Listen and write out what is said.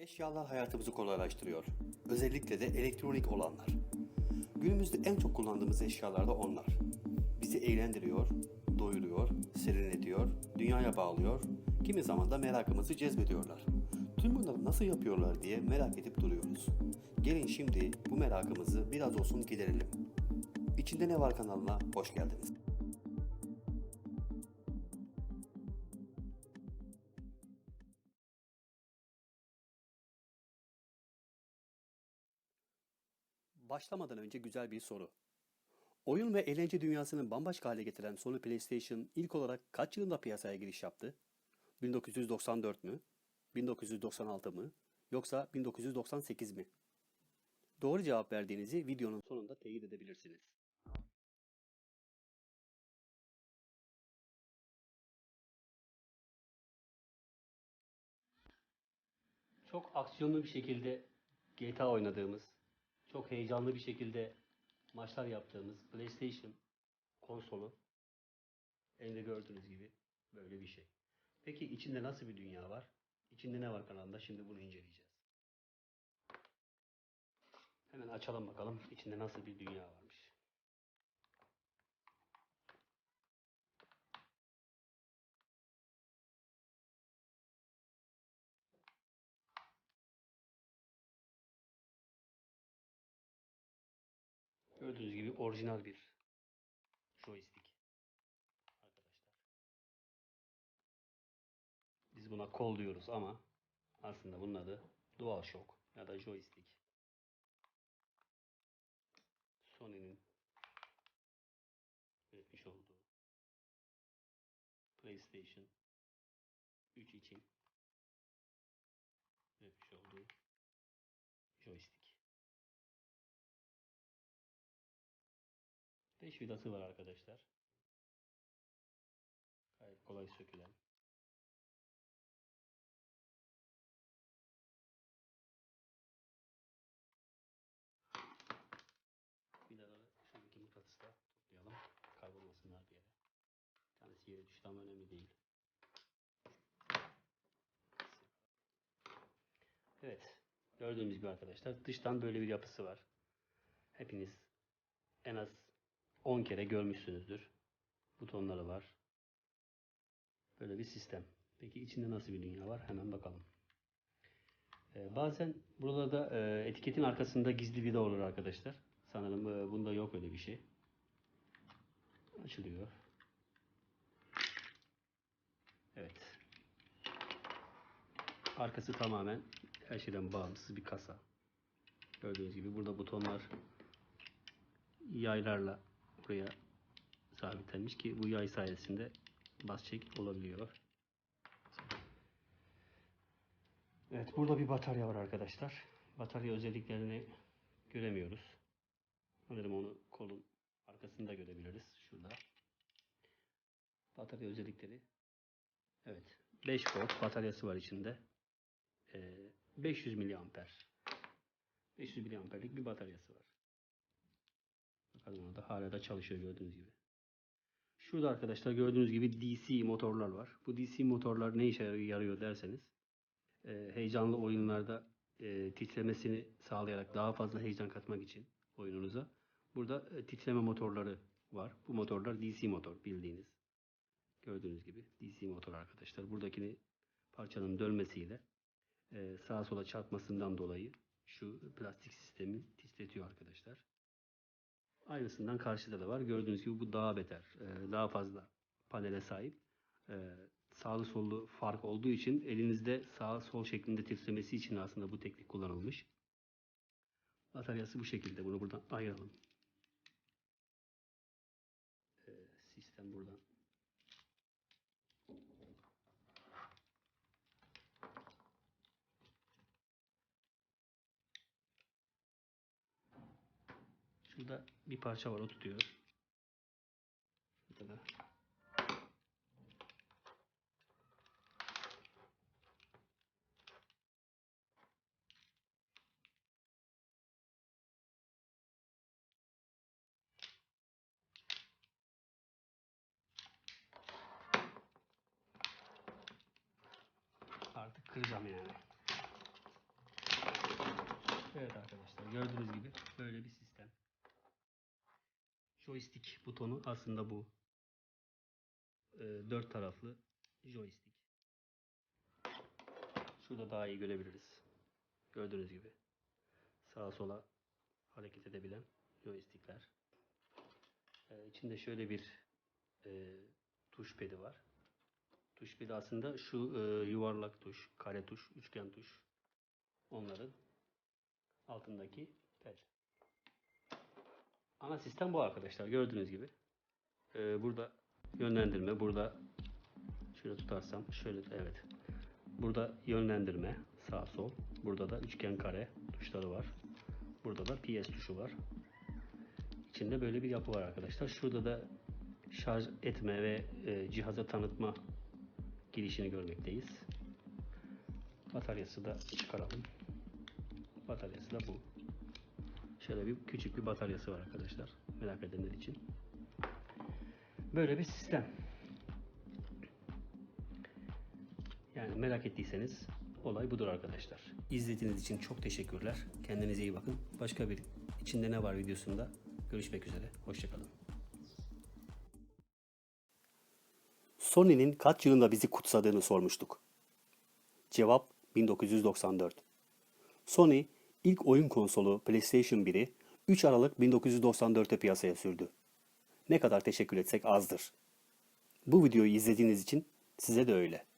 Eşyalar hayatımızı kolaylaştırıyor. Özellikle de elektronik olanlar. Günümüzde en çok kullandığımız eşyalar da onlar. Bizi eğlendiriyor, doyuruyor, serinletiyor, dünyaya bağlıyor, kimi zaman da merakımızı cezbediyorlar. Tüm bunları nasıl yapıyorlar diye merak edip duruyoruz. Gelin şimdi bu merakımızı biraz olsun giderelim. İçinde ne var kanalına hoş geldiniz. Başlamadan önce güzel bir soru. Oyun ve eğlence dünyasını bambaşka hale getiren Sony PlayStation ilk olarak kaç yılında piyasaya giriş yaptı? 1994 mü? 1996 mı? Yoksa 1998 mi? Doğru cevap verdiğinizi videonun sonunda teyit edebilirsiniz. Çok aksiyonlu bir şekilde GTA oynadığımız, çok heyecanlı bir şekilde maçlar yaptığımız PlayStation konsolu elimde gördüğünüz gibi böyle bir şey. Peki içinde nasıl bir dünya var? İçinde ne var kanalında? Şimdi bunu inceleyeceğiz. Hemen açalım bakalım içinde nasıl bir dünya varmış. Gördüğünüz gibi orijinal bir joystick arkadaşlar. Biz buna kol diyoruz ama aslında bunun adı DualShock ya da joystick. Sony'nin üretmiş olduğu PlayStation 3 için üretmiş olduğu joystick. 5 vidası var arkadaşlar. Gayet kolay sökülen. Vidaları şuradaki mıknatısla toplayalım. Kaybolmasınlar bir yere. Bir tanesi yere düştü ama önemli değil. Evet. Gördüğünüz gibi arkadaşlar dıştan böyle bir yapısı var. Hepiniz en az 10 kere görmüşsünüzdür. Butonları var. Böyle bir sistem. Peki içinde nasıl bir dünya var? Hemen bakalım. Ee, bazen buralarda e, etiketin arkasında gizli vida olur arkadaşlar. Sanırım e, bunda yok öyle bir şey. Açılıyor. Evet. Arkası tamamen her şeyden bağımsız bir kasa. Gördüğünüz gibi burada butonlar yaylarla buraya sabitlenmiş ki bu yay sayesinde bas çek olabiliyor. Evet burada bir batarya var arkadaşlar. Batarya özelliklerini göremiyoruz. Sanırım onu kolun arkasında görebiliriz. Şurada. Batarya özellikleri. Evet. 5 volt bataryası var içinde. Ee, 500 miliamper. 500 miliamperlik bir bataryası var. Bakalım orada hala da çalışıyor gördüğünüz gibi. Şurada arkadaşlar gördüğünüz gibi DC motorlar var. Bu DC motorlar ne işe yarıyor derseniz e, heyecanlı oyunlarda e, titremesini sağlayarak daha fazla heyecan katmak için oyununuza burada e, titreme motorları var. Bu motorlar DC motor bildiğiniz. Gördüğünüz gibi DC motor arkadaşlar. Buradakini parçanın dönmesiyle e, sağa sola çarpmasından dolayı şu plastik sistemi titretiyor arkadaşlar. Aynısından karşıda da var. Gördüğünüz gibi bu daha beter. e, Daha fazla panele sahip. E, Sağlı sollu fark olduğu için elinizde sağ sol şeklinde titremesi için aslında bu teknik kullanılmış. Bataryası bu şekilde. Bunu buradan ayıralım. E, Sistem buradan. Şurada bir parça var o tutuyor. Şurada da. Artık kıracağım yani. gördüğünüz gibi böyle bir sistem. Joystick butonu aslında bu. Ee, dört taraflı joystick. Şurada daha iyi görebiliriz. Gördüğünüz gibi. Sağa sola hareket edebilen joystickler. Ee, içinde şöyle bir e, tuş pedi var. Tuş pedi aslında şu e, yuvarlak tuş, kare tuş, üçgen tuş. Onların altındaki ped. Ana sistem bu arkadaşlar. Gördüğünüz gibi. Ee, burada yönlendirme, burada şöyle tutarsam şöyle evet. Burada yönlendirme sağ sol. Burada da üçgen kare tuşları var. Burada da PS tuşu var. İçinde böyle bir yapı var arkadaşlar. Şurada da şarj etme ve e, cihaza tanıtma girişini görmekteyiz. Bataryası da çıkaralım. Bataryası da bu. Şöyle bir küçük bir bataryası var arkadaşlar. Merak edenler için. Böyle bir sistem. Yani merak ettiyseniz olay budur arkadaşlar. İzlediğiniz için çok teşekkürler. Kendinize iyi bakın. Başka bir içinde ne var videosunda görüşmek üzere. Hoşçakalın. Sony'nin kaç yılında bizi kutsadığını sormuştuk. Cevap 1994. Sony ilk oyun konsolu PlayStation 1'i 3 Aralık 1994'te piyasaya sürdü. Ne kadar teşekkür etsek azdır. Bu videoyu izlediğiniz için size de öyle.